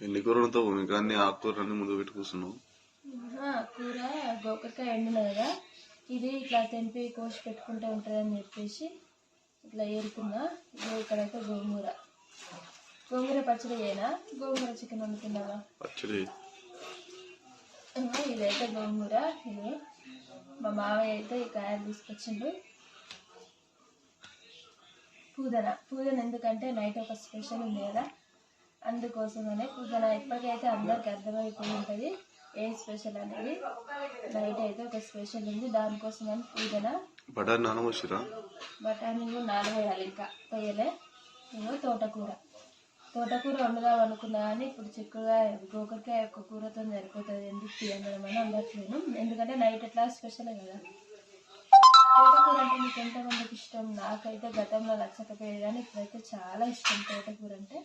ఎన్ని కూరలతో అన్ని ఆకుకూరలన్నీ ముందు పెట్టి కూర్చున్నావు కూర గోకరకాయ ఎండిన కదా ఇది ఇట్లా తెంపి కోసి పెట్టుకుంటూ ఉంటుందని చెప్పేసి ఇట్లా ఏరుకున్నా. ఇదో ఇక్కడైతే గోంగూర. గోంగూర పచ్చడి చేయనా? గోంగూర చికెన్ వండుకున్నావా పచ్చడి. ఇదైతే గోంగూర ఇది మా మావయ్య అయితే ఈ కాయలు తీసుకొచ్చిండు. పూదన. పూదన ఎందుకంటే నైట్ ఒక స్పెషల్ ఉంది కదా అందుకోసమనే పూదన ఇప్పటికైతే అందరికి అర్థమైపోయి ఉంటుంది ఏ స్పెషల్ అనేది నైట్ అయితే ఒక స్పెషల్ ఉంది. దానికోసమని పూదన బటర్ నానబోసిరా? బఠానీలు నానవేయాలి ఇంకా. తొయ్యలే. ఇగో తోటకూర. తోటకూర వండుదాం అనుకున్నా కానీ ఇప్పుడు చిక్కుడుగా గోకరకాయ ఒక్క కూరతో సరిపోతుంది. ఎందుకు తీయడం అని అందట్లేను ఎందుకంటే నైట్ ఎట్లా స్పెషల్ కదా. తోటకూర అంటే మీకు ఎంతమందికి ఇష్టం? నాకైతే గతంలో నచ్చకపోయేది కానీ ఇప్పుడైతే చాలా ఇష్టం తోటకూర అంటే.